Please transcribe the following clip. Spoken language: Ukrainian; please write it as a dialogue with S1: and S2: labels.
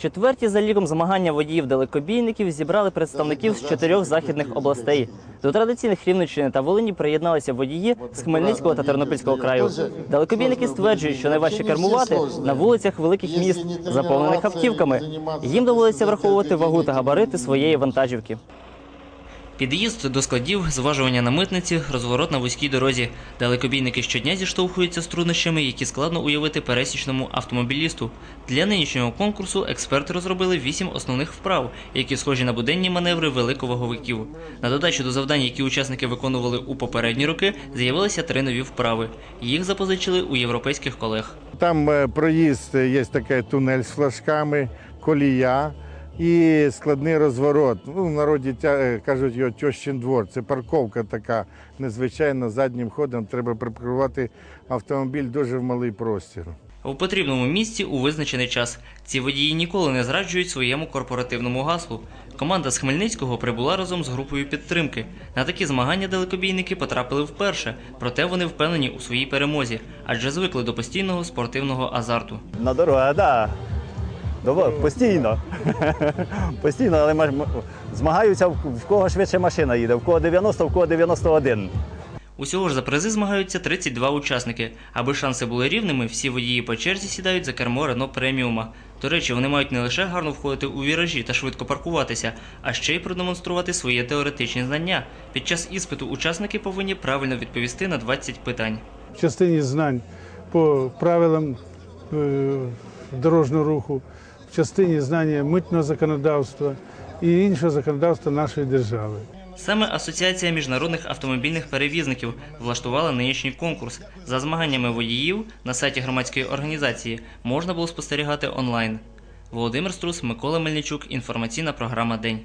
S1: Четверті за ліком змагання водіїв далекобійників зібрали представників з чотирьох західних областей. До традиційних Рівненщини та Волині приєдналися водії з Хмельницького та Тернопільського краю. Далекобійники стверджують, що найважче кермувати на вулицях великих міст, заповнених автівками. Їм доводиться враховувати вагу та габарити своєї вантажівки. Під'їзд до складів, зважування на митниці, розворот на вузькій дорозі. Далекобійники щодня зіштовхуються з труднощами, які складно уявити пересічному автомобілісту. Для нинішнього конкурсу експерти розробили вісім основних вправ, які схожі на буденні маневри великоваговиків. На додачу до завдань, які учасники виконували у попередні роки, з'явилися три нові вправи. Їх запозичили у європейських колег.
S2: Там е, проїзд, е, є такий тунель з флажками, колія і складний розворот. Ну, в народі тя- е, кажуть його тьощин двор. Це парковка така незвичайна, заднім ходом. Треба припаркувати автомобіль дуже в малий простір.
S1: У потрібному місці у визначений час. Ці водії ніколи не зраджують своєму корпоративному гаслу. Команда з Хмельницького прибула разом з групою підтримки. На такі змагання далекобійники потрапили вперше, проте вони впевнені у своїй перемозі, адже звикли до постійного спортивного азарту.
S3: На дорогах, так. Да. Постійно. Постійно, але ма- змагаються в кого швидше машина їде, в кого 90, в кого 91.
S1: Усього ж за призи змагаються 32 учасники. Аби шанси були рівними, всі водії по черзі сідають за кермо Рено преміума. До речі, вони мають не лише гарно входити у віражі та швидко паркуватися, а ще й продемонструвати свої теоретичні знання. Під час іспиту учасники повинні правильно відповісти на 20 питань.
S4: в частині знань по правилам е, дорожнього руху, в частині знання митного законодавства і іншого законодавства нашої держави.
S1: Саме Асоціація міжнародних автомобільних перевізників влаштувала нинішній конкурс. За змаганнями водіїв на сайті громадської організації можна було спостерігати онлайн. Володимир Струс, Микола Мельничук. Інформаційна програма День.